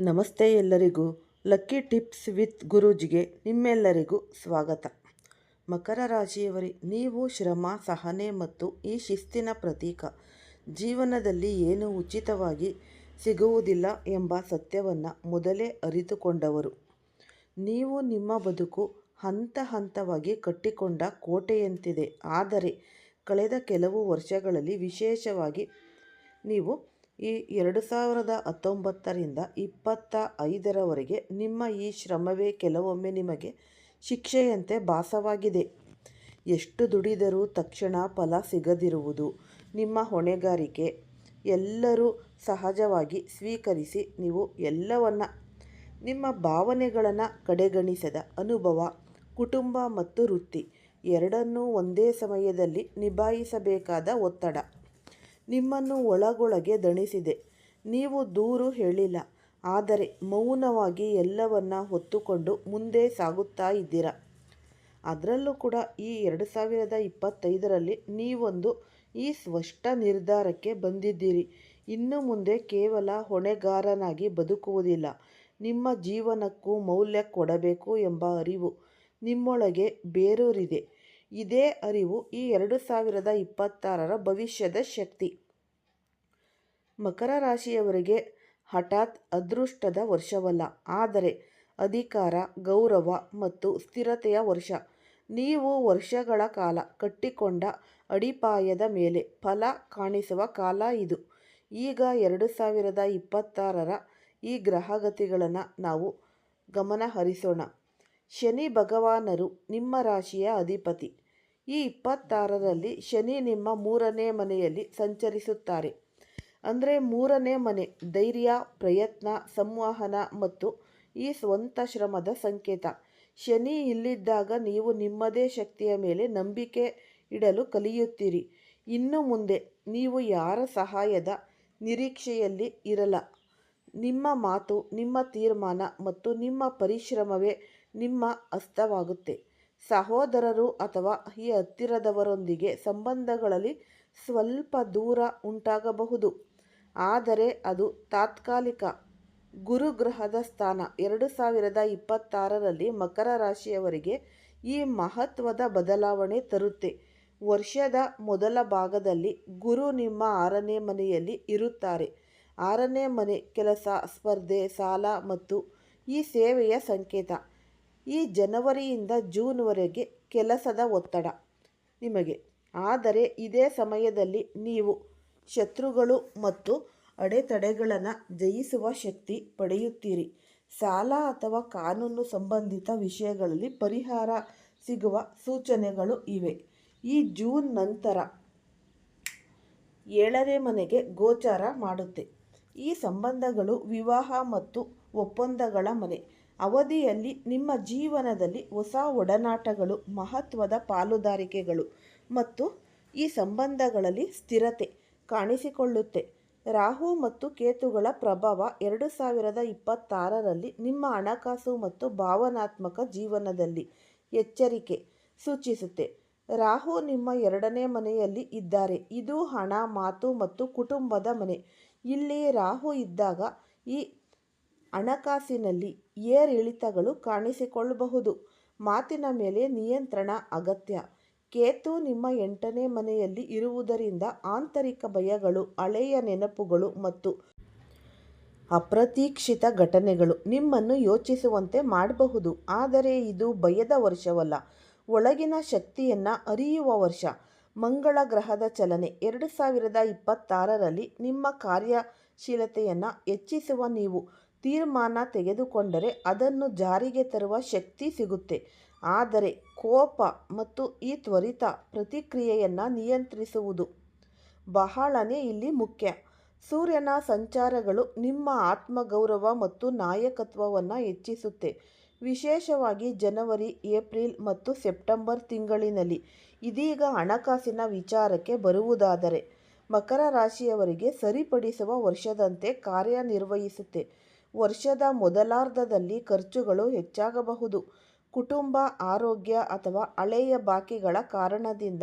ನಮಸ್ತೆ ಎಲ್ಲರಿಗೂ lucky tips with ಗುರೂಜಿಗೆ ನಿಮ್ಮೆಲ್ಲರಿಗೂ ಸ್ವಾಗತ. ಮಕರ ರಾಶಿಯವರೇ, ನೀವು ಶ್ರಮ, ಸಹನೆ ಮತ್ತು ಈ ಶಿಸ್ತಿನ ಪ್ರತೀಕ. ಜೀವನದಲ್ಲಿ ಏನು ಉಚಿತವಾಗಿ ಸಿಗುವುದಿಲ್ಲ ಎಂಬ ಸತ್ಯವನ್ನು ಮೊದಲೇ ಅರಿತುಕೊಂಡವರು. ನೀವು ನಿಮ್ಮ ಬದುಕು ಹಂತ ಹಂತವಾಗಿ ಕಟ್ಟಿಕೊಂಡ ಕೋಟೆಯಂತಿದೆ. ಆದರೆ, ಕಳೆದ ಕೆಲವು ವರ್ಷಗಳಲ್ಲಿ ವಿಶೇಷವಾಗಿ ನೀವು ಈ ಎರಡು ಸಾವಿರದ ಹತ್ತೊಂಬತ್ತರಿಂದ ಇಪ್ಪತ್ತ ಐದರವರೆಗೆ ನಿಮ್ಮ ಈ ಶ್ರಮವೇ ಕೆಲವೊಮ್ಮೆ ನಿಮಗೆ ಶಿಕ್ಷೆಯಂತೆ ಭಾಸವಾಗಿದೆ. ಎಷ್ಟು ದುಡಿದರೂ ತಕ್ಷಣ ಫಲ ಸಿಗದಿರುವುದು, ನಿಮ್ಮ ಹೊಣೆಗಾರಿಕೆ ಎಲ್ಲರೂ ಸಹಜವಾಗಿ ಸ್ವೀಕರಿಸಿ ನೀವು ಎಲ್ಲವನ್ನ ನಿಮ್ಮ ಭಾವನೆಗಳನ್ನು ಕಡೆಗಣಿಸದ ಅನುಭವ, ಕುಟುಂಬ ಮತ್ತು ವೃತ್ತಿ ಎರಡನ್ನೂ ಒಂದೇ ಸಮಯದಲ್ಲಿ ನಿಭಾಯಿಸಬೇಕಾದ ಒತ್ತಡ. ನಿಮ್ಮನ್ನು ಒಳಗೊಳಗೆ ದಣಿಸಿದೆ. ನೀವು ದೂರು ಹೇಳಿಲ್ಲ. ಆದರೆ ಮೌನವಾಗಿ ಎಲ್ಲವನ್ನ ಹೊತ್ತುಕೊಂಡು ಮುಂದೆ ಸಾಗುತ್ತಾ ಇದ್ದೀರ? ಅದರಲ್ಲೂ ಕೂಡ ಈ ಎರಡು ಸಾವಿರದ ಇಪ್ಪತ್ತೈದರಲ್ಲಿ ನೀವೊಂದು ಈ ಸ್ಪಷ್ಟ ನಿರ್ಧಾರಕ್ಕೆ ಬಂದಿದ್ದೀರಿ. ಇನ್ನು ಮುಂದೆ ಕೇವಲ ಹೊಣೆಗಾರನಾಗಿ ಬದುಕುವುದಿಲ್ಲ. ನಿಮ್ಮ ಜೀವನಕ್ಕೂ ಮೌಲ್ಯ ಕೊಡಬೇಕು ಎಂಬ ಅರಿವು ನಿಮ್ಮೊಳಗೆ ಬೇರೂರಿದೆ. ಇದೇ ಅರಿವು ಈ ಎರಡು ಸಾವಿರದ ಇಪ್ಪತ್ತಾರರ ಭವಿಷ್ಯದ ಶಕ್ತಿ. ಮಕರ ರಾಶಿಯವರಿಗೆ ಹಠಾತ್ ಅದೃಷ್ಟದ ವರ್ಷವಲ್ಲ. ಆದರೆ ಅಧಿಕಾರ, ಗೌರವ ಮತ್ತು ಸ್ಥಿರತೆಯ ವರ್ಷ. ನೀವು ವರ್ಷಗಳ ಕಾಲ ಕಟ್ಟಿಕೊಂಡ ಅಡಿಪಾಯದ ಮೇಲೆ ಫಲ ಕಾಣಿಸುವ ಕಾಲ ಇದು. ಈಗ ಎರಡು ಸಾವಿರದ ಇಪ್ಪತ್ತಾರರ ಈ ಗ್ರಹಗತಿಗಳನ್ನು ನಾವು ಗಮನಹರಿಸೋಣ. ಶನಿ ಭಗವಾನರು ನಿಮ್ಮ ರಾಶಿಯ ಅಧಿಪತಿ. ಈ ಇಪ್ಪತ್ತಾರರಲ್ಲಿ ಶನಿ ನಿಮ್ಮ ಮೂರನೇ ಮನೆಯಲ್ಲಿ ಸಂಚರಿಸುತ್ತಾರೆ. ಅಂದರೆ ಮೂರನೇ ಮನೆ, ಧೈರ್ಯ, ಪ್ರಯತ್ನ, ಸಂವಹನ ಮತ್ತು ಈ ಸ್ವಂತ ಶ್ರಮದ ಸಂಕೇತ. ಶನಿ ಇಲ್ಲಿದ್ದಾಗ ನೀವು ನಿಮ್ಮದೇ ಶಕ್ತಿಯ ಮೇಲೆ ನಂಬಿಕೆ ಇಡಲು ಕಲಿಯುತ್ತೀರಿ. ಇನ್ನು ಮುಂದೆ ನೀವು ಯಾರ ಸಹಾಯದ ನಿರೀಕ್ಷೆಯಲ್ಲಿ ಇರಲ್ಲ. ನಿಮ್ಮ ಮಾತು, ನಿಮ್ಮ ತೀರ್ಮಾನ ಮತ್ತು ನಿಮ್ಮ ಪರಿಶ್ರಮವೇ ನಿಮ್ಮ ಅಸ್ತವಾಗುತ್ತೆ. ಸಹೋದರರು ಅಥವಾ ಈ ಹತ್ತಿರದವರೊಂದಿಗೆ ಸಂಬಂಧಗಳಲ್ಲಿ ಸ್ವಲ್ಪ ದೂರ ಉಂಟಾಗಬಹುದು. ಆದರೆ ಅದು ತಾತ್ಕಾಲಿಕ. ಗುರುಗ್ರಹದ ಸ್ಥಾನ ಎರಡು ಸಾವಿರದ ಇಪ್ಪತ್ತಾರರಲ್ಲಿ ಮಕರ ರಾಶಿಯವರಿಗೆ ಈ ಮಹತ್ವದ ಬದಲಾವಣೆ ತರುತ್ತೆ. ವರ್ಷದ ಮೊದಲ ಭಾಗದಲ್ಲಿ ಗುರು ನಿಮ್ಮ ಆರನೇ ಮನೆಯಲ್ಲಿ ಇರುತ್ತಾರೆ. ಆರನೇ ಮನೆ ಕೆಲಸ, ಸ್ಪರ್ಧೆ, ಸಾಲ ಮತ್ತು ಈ ಸೇವೆಯ ಸಂಕೇತ. ಈ ಜನವರಿಯಿಂದ ಜೂನ್ವರೆಗೆ ಕೆಲಸದ ಒತ್ತಡ ನಿಮಗೆ. ಆದರೆ ಇದೇ ಸಮಯದಲ್ಲಿ ನೀವು ಶತ್ರುಗಳು ಮತ್ತು ಅಡೆತಡೆಗಳನ್ನು ಜಯಿಸುವ ಶಕ್ತಿ ಪಡೆಯುತ್ತೀರಿ. ಸಾಲ ಅಥವಾ ಕಾನೂನು ಸಂಬಂಧಿತ ವಿಷಯಗಳಲ್ಲಿ ಪರಿಹಾರ ಸಿಗುವ ಸೂಚನೆಗಳು ಇವೆ. ಈ ಜೂನ್ ನಂತರ ಏಳನೇ ಮನೆಗೆ ಗೋಚಾರ ಮಾಡುತ್ತೆ. ಈ ಸಂಬಂಧಗಳು ವಿವಾಹ ಮತ್ತು ಒಪ್ಪಂದಗಳ ಮನೆ. ಅವಧಿಯಲ್ಲಿ ನಿಮ್ಮ ಜೀವನದಲ್ಲಿ ಹೊಸ ಒಡನಾಟಗಳು, ಮಹತ್ವದ ಪಾಲುದಾರಿಕೆಗಳು ಮತ್ತು ಈ ಸಂಬಂಧಗಳಲ್ಲಿ ಸ್ಥಿರತೆ ಕಾಣಿಸಿಕೊಳ್ಳುತ್ತೆ. ರಾಹು ಮತ್ತು ಕೇತುಗಳ ಪ್ರಭಾವ ಎರಡು ಸಾವಿರದ ಇಪ್ಪತ್ತಾರರಲ್ಲಿ ನಿಮ್ಮ ಹಣಕಾಸು ಮತ್ತು ಭಾವನಾತ್ಮಕ ಜೀವನದಲ್ಲಿ ಎಚ್ಚರಿಕೆ ಸೂಚಿಸುತ್ತೆ. ರಾಹು ನಿಮ್ಮ ಎರಡನೇ ಮನೆಯಲ್ಲಿ ಇದ್ದಾರೆ. ಇದು ಹಣ, ಮಾತು ಮತ್ತು ಕುಟುಂಬದ ಮನೆ. ಇಲ್ಲಿ ರಾಹು ಇದ್ದಾಗ ಈ ಹಣಕಾಸಿನಲ್ಲಿ ಏರಿಳಿತಗಳು ಕಾಣಿಸಿಕೊಳ್ಳಬಹುದು. ಮಾತಿನ ಮೇಲೆ ನಿಯಂತ್ರಣ ಅಗತ್ಯ. ಕೇತು ನಿಮ್ಮ ಎಂಟನೇ ಮನೆಯಲ್ಲಿ ಇರುವುದರಿಂದ ಆಂತರಿಕ ಭಯಗಳು, ಹಳೆಯ ನೆನಪುಗಳು ಮತ್ತು ಅಪ್ರತೀಕ್ಷಿತ ಘಟನೆಗಳು ನಿಮ್ಮನ್ನು ಯೋಚಿಸುವಂತೆ ಮಾಡಬಹುದು. ಆದರೆ ಇದು ಭಯದ ವರ್ಷವಲ್ಲ. ಒಳಗಿನ ಶಕ್ತಿಯನ್ನು ಅರಿಯುವ ವರ್ಷ. ಮಂಗಳ ಗ್ರಹದ ಚಲನೆ. ಎರಡು ಸಾವಿರದ ಇಪ್ಪತ್ತಾರರಲ್ಲಿ ನಿಮ್ಮ ಕಾರ್ಯಶೀಲತೆಯನ್ನು ಹೆಚ್ಚಿಸುವ ನೀವು ತೀರ್ಮಾನ ತೆಗೆದುಕೊಂಡರೆ ಅದನ್ನು ಜಾರಿಗೆ ತರುವ ಶಕ್ತಿ ಸಿಗುತ್ತೆ. ಆದರೆ ಕೋಪ ಮತ್ತು ಈ ತ್ವರಿತ ಪ್ರತಿಕ್ರಿಯೆಯನ್ನು ನಿಯಂತ್ರಿಸುವುದು ಬಹಳನೇ ಇಲ್ಲಿ ಮುಖ್ಯ. ಸೂರ್ಯನ ಸಂಚಾರಗಳು ನಿಮ್ಮ ಆತ್ಮಗೌರವ ಮತ್ತು ನಾಯಕತ್ವವನ್ನು ಹೆಚ್ಚಿಸುತ್ತೆ. ವಿಶೇಷವಾಗಿ ಜನವರಿ, ಏಪ್ರಿಲ್ ಮತ್ತು ಸೆಪ್ಟೆಂಬರ್ ತಿಂಗಳಿನಲ್ಲಿ ಇದೀಗ ಹಣಕಾಸಿನ ವಿಚಾರಕ್ಕೆ ಬರುವುದಾದರೆ ಮಕರ ರಾಶಿಯವರಿಗೆ ಸರಿಪಡಿಸುವ ವರ್ಷದಂತೆ ಕಾರ್ಯನಿರ್ವಹಿಸುತ್ತೆ. ವರ್ಷದ ಮೊದಲಾರ್ಧದಲ್ಲಿ ಖರ್ಚುಗಳು ಹೆಚ್ಚಾಗಬಹುದು. ಕುಟುಂಬ, ಆರೋಗ್ಯ ಅಥವಾ ಹಳೆಯ ಬಾಕಿಗಳ ಕಾರಣದಿಂದ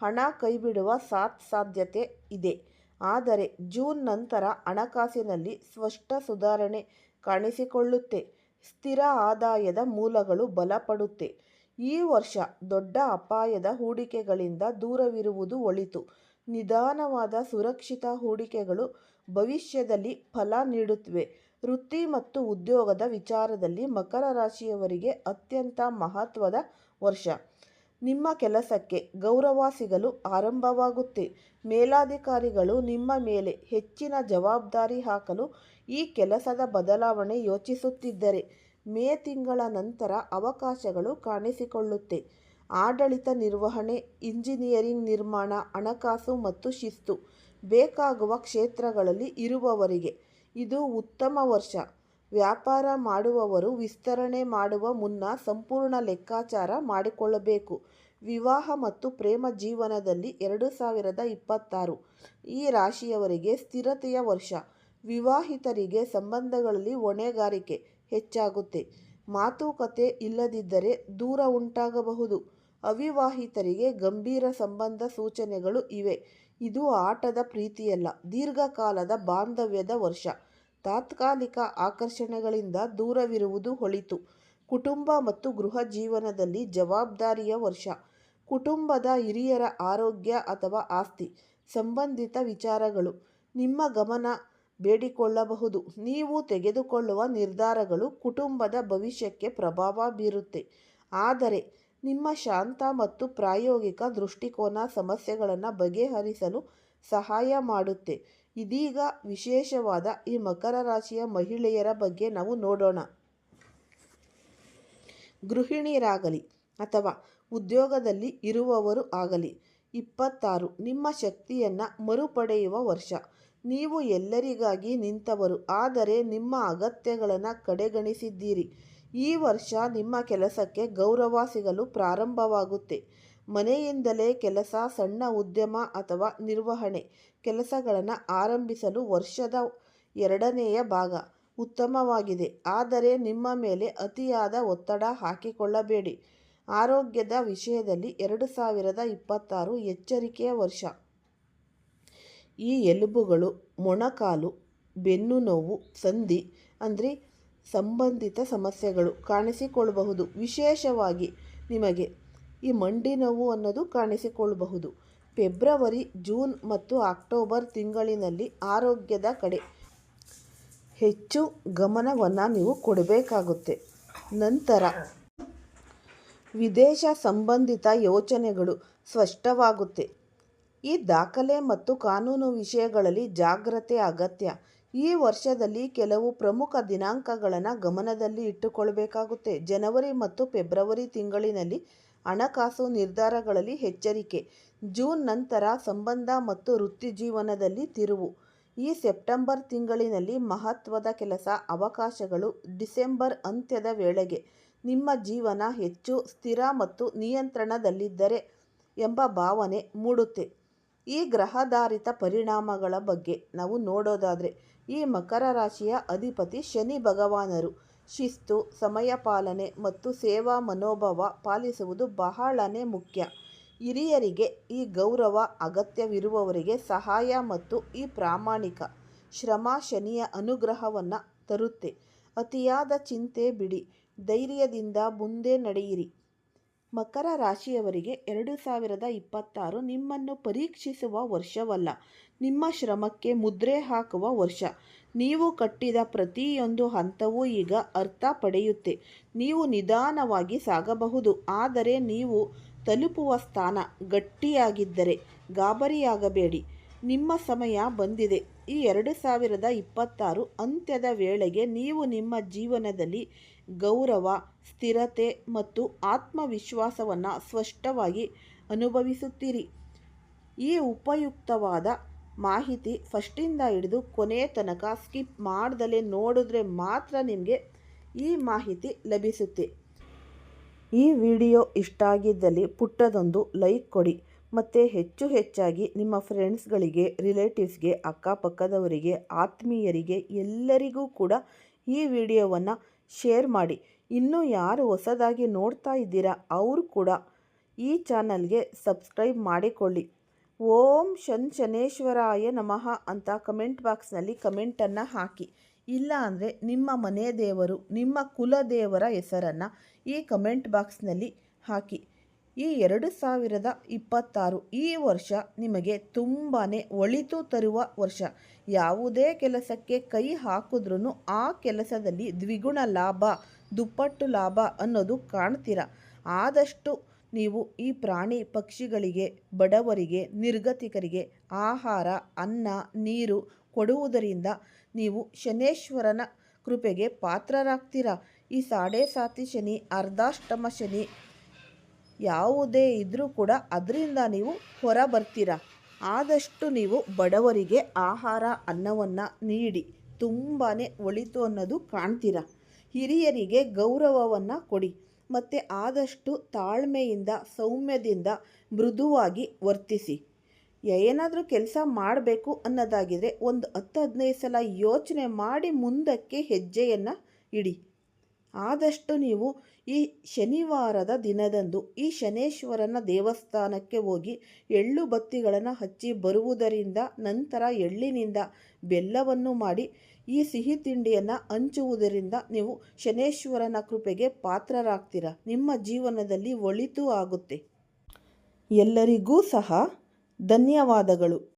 ಹಣ ಕೈಬಿಡುವ ಸಾತ್ ಸಾಧ್ಯತೆ ಇದೆ. ಆದರೆ ಜೂನ್ ನಂತರ ಹಣಕಾಸಿನಲ್ಲಿ ಸ್ಪಷ್ಟ ಸುಧಾರಣೆ ಕಾಣಿಸಿಕೊಳ್ಳುತ್ತೆ. ಸ್ಥಿರ ಆದಾಯದ ಮೂಲಗಳು ಬಲಪಡುತ್ತೆ. ಈ ವರ್ಷ ದೊಡ್ಡ ಅಪಾಯದ ಹೂಡಿಕೆಗಳಿಂದ ದೂರವಿರುವುದು ಒಳಿತು. ನಿಧಾನವಾದ ಸುರಕ್ಷಿತ ಹೂಡಿಕೆಗಳು ಭವಿಷ್ಯದಲ್ಲಿ ಫಲ ನೀಡುತ್ತವೆ. ವೃತ್ತಿ ಮತ್ತು ಉದ್ಯೋಗದ ವಿಚಾರದಲ್ಲಿ ಮಕರ ರಾಶಿಯವರಿಗೆ ಅತ್ಯಂತ ಮಹತ್ವದ ವರ್ಷ. ನಿಮ್ಮ ಕೆಲಸಕ್ಕೆ ಗೌರವ ಸಿಗಲು ಆರಂಭವಾಗುತ್ತೆ. ಮೇಲಾಧಿಕಾರಿಗಳು ನಿಮ್ಮ ಮೇಲೆ ಹೆಚ್ಚಿನ ಜವಾಬ್ದಾರಿ ಹಾಕಲು ಈ ಕೆಲಸದ ಬದಲಾವಣೆ ಯೋಚಿಸುತ್ತಿದ್ದರೆ ಮೇ ತಿಂಗಳ ನಂತರ ಅವಕಾಶಗಳು ಕಾಣಿಸಿಕೊಳ್ಳುತ್ತೆ. ಆಡಳಿತ ನಿರ್ವಹಣೆ, ಇಂಜಿನಿಯರಿಂಗ್ ನಿರ್ಮಾಣ, ಹಣಕಾಸು ಮತ್ತು ಶಿಸ್ತು ಬೇಕಾಗುವ ಕ್ಷೇತ್ರಗಳಲ್ಲಿ ಇರುವವರಿಗೆ ಇದು ಉತ್ತಮ ವರ್ಷ. ವ್ಯಾಪಾರ ಮಾಡುವವರು ವಿಸ್ತರಣೆ ಮಾಡುವ ಮುನ್ನ ಸಂಪೂರ್ಣ ಲೆಕ್ಕಾಚಾರ ಮಾಡಿಕೊಳ್ಳಬೇಕು. ವಿವಾಹ ಮತ್ತು ಪ್ರೇಮ ಜೀವನದಲ್ಲಿ ಎರಡು ಸಾವಿರದ ಇಪ್ಪತ್ತಾರು ಈ ರಾಶಿಯವರಿಗೆ ಸ್ಥಿರತೆಯ ವರ್ಷ. ವಿವಾಹಿತರಿಗೆ ಸಂಬಂಧಗಳಲ್ಲಿ ಹೊಣೆಗಾರಿಕೆ ಹೆಚ್ಚಾಗುತ್ತೆ. ಮಾತುಕತೆ ಇಲ್ಲದಿದ್ದರೆ ದೂರ ಉಂಟಾಗಬಹುದು. ಅವಿವಾಹಿತರಿಗೆ ಗಂಭೀರ ಸಂಬಂಧ ಸೂಚನೆಗಳು ಇವೆ. ಇದು ಆಟದ ಪ್ರೀತಿಯಲ್ಲ, ದೀರ್ಘಕಾಲದ ಬಾಂಧವ್ಯದ ವರ್ಷ. ತಾತ್ಕಾಲಿಕ ಆಕರ್ಷಣೆಗಳಿಂದ ದೂರವಿರುವುದು ಹೊಳಿತು. ಕುಟುಂಬ ಮತ್ತು ಗೃಹ ಜೀವನದಲ್ಲಿ ಜವಾಬ್ದಾರಿಯ ವರ್ಷ. ಕುಟುಂಬದ ಹಿರಿಯರ ಆರೋಗ್ಯ ಅಥವಾ ಆಸ್ತಿ ಸಂಬಂಧಿತ ವಿಚಾರಗಳು. ನಿಮ್ಮ ಗಮನ ಬೇಡಿಕೊಳ್ಳಬಹುದು. ನೀವು ತೆಗೆದುಕೊಳ್ಳುವ ನಿರ್ಧಾರಗಳು ಕುಟುಂಬದ ಭವಿಷ್ಯಕ್ಕೆ ಪ್ರಭಾವ ಬೀರುತ್ತೆ. ಆದರೆ ನಿಮ್ಮ ಶಾಂತ ಮತ್ತು ಪ್ರಾಯೋಗಿಕ ದೃಷ್ಟಿಕೋನ ಸಮಸ್ಯೆಗಳನ್ನು ಬಗೆಹರಿಸಲು ಸಹಾಯ ಮಾಡುತ್ತೆ. ಇದೀಗ ವಿಶೇಷವಾದ ಈ ಮಕರ ರಾಶಿಯ ಮಹಿಳೆಯರ ಬಗ್ಗೆ ನಾವು ನೋಡೋಣ. ಗೃಹಿಣಿಯರಾಗಲಿ ಅಥವಾ ಉದ್ಯೋಗದಲ್ಲಿ ಇರುವವರು ಆಗಲಿ, ಇಪ್ಪತ್ತಾರು, ನಿಮ್ಮ ಶಕ್ತಿಯನ್ನು ಮರುಪಡೆಯುವ ವರ್ಷ. ನೀವು ಎಲ್ಲರಿಗಾಗಿ ನಿಂತವರು, ಆದರೆ ನಿಮ್ಮ ಅಗತ್ಯಗಳನ್ನು ಕಡೆಗಣಿಸಿದ್ದೀರಿ. ಈ ವರ್ಷ ನಿಮ್ಮ ಕೆಲಸಕ್ಕೆ ಗೌರವ ಸಿಗಲು ಪ್ರಾರಂಭವಾಗುತ್ತೆ. ಮನೆಯಿಂದಲೇ ಕೆಲಸ, ಸಣ್ಣ ಉದ್ಯಮ ಅಥವಾ ನಿರ್ವಹಣೆ ಕೆಲಸಗಳನ್ನು ಆರಂಭಿಸಲು ವರ್ಷದ ಎರಡನೆಯ ಭಾಗ ಉತ್ತಮವಾಗಿದೆ. ಆದರೆ ನಿಮ್ಮ ಮೇಲೆ ಅತಿಯಾದ ಒತ್ತಡ ಹಾಕಿಕೊಳ್ಳಬೇಡಿ. ಆರೋಗ್ಯದ ವಿಷಯದಲ್ಲಿ ಎರಡು ಸಾವಿರದ ಇಪ್ಪತ್ತಾರು ಎಚ್ಚರಿಕೆಯ ವರ್ಷ. ಈ ಎಲುಬುಗಳು ಮೊಣಕಾಲು ಬೆನ್ನು ನೋವು ಸಂಧಿ ಅಂದರೆ ಸಂಬಂಧಿತ ಸಮಸ್ಯೆಗಳು ಕಾಣಿಸಿಕೊಳ್ಳಬಹುದು. ವಿಶೇಷವಾಗಿ ನಿಮಗೆ ಈ ಮಂಡಿ ನೋವು ಅನ್ನೋದು ಕಾಣಿಸಿಕೊಳ್ಳಬಹುದು. ಫೆಬ್ರವರಿ, ಜೂನ್ ಮತ್ತು ಅಕ್ಟೋಬರ್ ತಿಂಗಳಿನಲ್ಲಿ ಆರೋಗ್ಯದ ಕಡೆ ಹೆಚ್ಚು ಗಮನವನ್ನು ನೀವು ಕೊಡಬೇಕಾಗುತ್ತೆ. ನಂತರ ವಿದೇಶ ಸಂಬಂಧಿತ ಯೋಚನೆಗಳು ಸ್ಪಷ್ಟವಾಗುತ್ತೆ. ಈ ದಾಖಲೆ ಮತ್ತು ಕಾನೂನು ವಿಷಯಗಳಲ್ಲಿ ಜಾಗ್ರತೆ ಅಗತ್ಯ. ಈ ವರ್ಷದಲ್ಲಿ ಕೆಲವು ಪ್ರಮುಖ ದಿನಾಂಕಗಳನ್ನು ಗಮನದಲ್ಲಿ ಇಟ್ಟುಕೊಳ್ಳಬೇಕಾಗುತ್ತೆ ಜನವರಿ ಮತ್ತು ಫೆಬ್ರವರಿ ತಿಂಗಳಿನಲ್ಲಿ ಹಣಕಾಸು ನಿರ್ಧಾರಗಳಲ್ಲಿ ಎಚ್ಚರಿಕೆ, ಜೂನ್ ನಂತರ ಸಂಬಂಧ ಮತ್ತು ವೃತ್ತಿಜೀವನದಲ್ಲಿ ತಿರುವು, ಈ ಸೆಪ್ಟೆಂಬರ್ ತಿಂಗಳಿನಲ್ಲಿ ಮಹತ್ವದ ಕೆಲಸ, ಅವಕಾಶಗಳು, ಡಿಸೆಂಬರ್ ಅಂತ್ಯದ ವೇಳೆಗೆ ನಿಮ್ಮ ಜೀವನ ಹೆಚ್ಚು ಸ್ಥಿರ ಮತ್ತು ನಿಯಂತ್ರಣದಲ್ಲಿದ್ದರೆ ಎಂಬ ಭಾವನೆ ಮೂಡುತ್ತೆ. ಈ ಗ್ರಹಾಧಾರಿತ ಪರಿಣಾಮಗಳ ಬಗ್ಗೆ ನಾವು ನೋಡೋದಾದರೆ ಈ ಮಕರ ರಾಶಿಯ ಅಧಿಪತಿ ಶನಿ ಭಗವಾನರು. ಶಿಸ್ತು, ಸಮಯ ಪಾಲನೆ ಮತ್ತು ಸೇವಾ ಮನೋಭಾವ ಪಾಲಿಸುವುದು ಬಹಳನೇ ಮುಖ್ಯ. ಹಿರಿಯರಿಗೆ ಈ ಗೌರವ ಅಗತ್ಯವಿರುವವರಿಗೆ ಸಹಾಯ ಮತ್ತು ಈ ಪ್ರಾಮಾಣಿಕ ಶ್ರಮ ಶನಿಯ ಅನುಗ್ರಹವನ್ನು ತರುತ್ತೆ. ಅತಿಯಾದ ಚಿಂತೆ ಬಿಡಿ. ಧೈರ್ಯದಿಂದ ಮುಂದೆ ನಡೆಯಿರಿ. ಮಕರ ರಾಶಿಯವರಿಗೆ ಎರಡು ಸಾವಿರದ ಇಪ್ಪತ್ತಾರು ನಿಮ್ಮನ್ನು ಪರೀಕ್ಷಿಸುವ ವರ್ಷವಲ್ಲ. ನಿಮ್ಮ ಶ್ರಮಕ್ಕೆ ಮುದ್ರೆ ಹಾಕುವ ವರ್ಷ. ನೀವು ಕಟ್ಟಿದ ಪ್ರತಿಯೊಂದು ಹಂತವೂ ಈಗ ಅರ್ಥ ಪಡೆಯುತ್ತೆ. ನೀವು ನಿಧಾನವಾಗಿ ಸಾಗಬಹುದು. ಆದರೆ ನೀವು ತಲುಪುವ ಸ್ಥಾನ ಗಟ್ಟಿಯಾಗಿದ್ದರೆ ಗಾಬರಿಯಾಗಬೇಡಿ. ನಿಮ್ಮ ಸಮಯ ಬಂದಿದೆ. ಈ ಎರಡು ಸಾವಿರದ ಇಪ್ಪತ್ತಾರು ಅಂತ್ಯದ ವೇಳೆಗೆ ನೀವು ನಿಮ್ಮ ಜೀವನದಲ್ಲಿ ಗೌರವ, ಸ್ಥಿರತೆ ಮತ್ತು ಆತ್ಮವಿಶ್ವಾಸವನ್ನು ಸ್ಪಷ್ಟವಾಗಿ ಅನುಭವಿಸುತ್ತೀರಿ. ಈ ಉಪಯುಕ್ತವಾದ ಮಾಹಿತಿ ಫಸ್ಟಿಂದ ಹಿಡಿದು ಕೊನೆಯ ತನಕ ಸ್ಕಿಪ್ ಮಾಡ್ದಲೇ ನೋಡಿದ್ರೆ ಮಾತ್ರ ನಿಮಗೆ ಈ ಮಾಹಿತಿ ಲಭಿಸುತ್ತೆ. ಈ ವಿಡಿಯೋ ಇಷ್ಟ ಆಗಿದ್ದಲ್ಲಿ ಪುಟ್ಟದೊಂದು ಲೈಕ್ ಕೊಡಿ ಮತ್ತು ಹೆಚ್ಚು ಹೆಚ್ಚಾಗಿ ನಿಮ್ಮ ಫ್ರೆಂಡ್ಸ್ಗಳಿಗೆ, ರಿಲೇಟಿವ್ಸ್ಗೆ, ಅಕ್ಕಪಕ್ಕದವರಿಗೆ, ಆತ್ಮೀಯರಿಗೆ ಎಲ್ಲರಿಗೂ ಕೂಡ ಈ ವಿಡಿಯೋವನ್ನು ಶೇರ್ ಮಾಡಿ. ಇನ್ನೂ ಯಾರು ಹೊಸದಾಗಿ ನೋಡ್ತಾ ಇದ್ದೀರಾ, ಅವರು ಕೂಡ ಈ ಚಾನಲ್ಗೆ ಸಬ್ಸ್ಕ್ರೈಬ್ ಮಾಡಿಕೊಳ್ಳಿ. ಓಂ ಶನ್ ಶನೇಶ್ವರಾಯ ನಮಃ ಅಂತ ಕಮೆಂಟ್ ಬಾಕ್ಸ್ನಲ್ಲಿ ಕಮೆಂಟನ್ನು ಹಾಕಿ. ಇಲ್ಲ ಅಂದರೆ ನಿಮ್ಮ ಮನೆ ದೇವರು, ನಿಮ್ಮ ಕುಲದೇವರ ಹೆಸರನ್ನು ಈ ಕಮೆಂಟ್ ಬಾಕ್ಸ್ನಲ್ಲಿ ಹಾಕಿ. ಈ ಎರಡು ಸಾವಿರದ ಇಪ್ಪತ್ತಾರು ಈ ವರ್ಷ ನಿಮಗೆ ತುಂಬಾ ಒಳಿತು ತರುವ ವರ್ಷ. ಯಾವುದೇ ಕೆಲಸಕ್ಕೆ ಕೈ ಹಾಕಿದ್ರೂ ಆ ಕೆಲಸದಲ್ಲಿ ದ್ವಿಗುಣ ಲಾಭ, ದುಪ್ಪಟ್ಟು ಲಾಭ ಅನ್ನೋದು ಕಾಣ್ತೀರ. ಆದಷ್ಟು ನೀವು ಈ ಪ್ರಾಣಿ ಪಕ್ಷಿಗಳಿಗೆ, ಬಡವರಿಗೆ, ನಿರ್ಗತಿಕರಿಗೆ ಆಹಾರ, ಅನ್ನ, ನೀರು ಕೊಡುವುದರಿಂದ ನೀವು ಶನೇಶ್ವರನ ಕೃಪೆಗೆ ಪಾತ್ರರಾಗ್ತೀರ. ಈ ಸಾಡೆ ಸಾತಿ ಶನಿ, ಅರ್ಧಾಷ್ಟಮ ಶನಿ ಯಾವುದೇ ಇದ್ದರೂ ಕೂಡ ಅದರಿಂದ ನೀವು ಹೊರ ಬರ್ತೀರ ಆದಷ್ಟು ನೀವು ಬಡವರಿಗೆ ಆಹಾರ ಅನ್ನವನ್ನು ನೀಡಿ. ತುಂಬಾ ಒಳಿತು ಅನ್ನೋದು ಕಾಣ್ತೀರ? ಹಿರಿಯರಿಗೆ ಗೌರವವನ್ನು ಕೊಡಿ. ಮತ್ತು ಆದಷ್ಟು ತಾಳ್ಮೆಯಿಂದ, ಸೌಮ್ಯದಿಂದ ಮೃದುವಾಗಿ ವರ್ತಿಸಿ. ಏನಾದರೂ ಕೆಲಸ ಮಾಡಬೇಕು ಅನ್ನೋದಾಗಿದ್ರೆ ಒಂದು ಹತ್ತು ಹದಿನೈದು ಸಲ ಯೋಚನೆ ಮಾಡಿ ಮುಂದಕ್ಕೆ ಹೆಜ್ಜೆಯನ್ನು ಇಡಿ. ಆದಷ್ಟು ನೀವು ಈ ಶನಿವಾರದ ದಿನದಂದು ಈ ಶನೇಶ್ವರನ ದೇವಸ್ಥಾನಕ್ಕೆ ಹೋಗಿ ಎಳ್ಳು ಬತ್ತಿಗಳನ್ನು ಹಚ್ಚಿ ಬರುವುದರಿಂದ ನಂತರ ಎಳ್ಳಿನಿಂದ ಬೆಲ್ಲವನ್ನು ಮಾಡಿ ಈ ಸಿಹಿ ತಿಂಡಿಯನ್ನು ಹಂಚುವುದರಿಂದ ನೀವು ಶನೇಶ್ವರನ ಕೃಪೆಗೆ ಪಾತ್ರರಾಗ್ತೀರ. ನಿಮ್ಮ ಜೀವನದಲ್ಲಿ ಒಳಿತು ಆಗುತ್ತೆ. ಎಲ್ಲರಿಗೂ ಸಹ ಧನ್ಯವಾದಗಳು.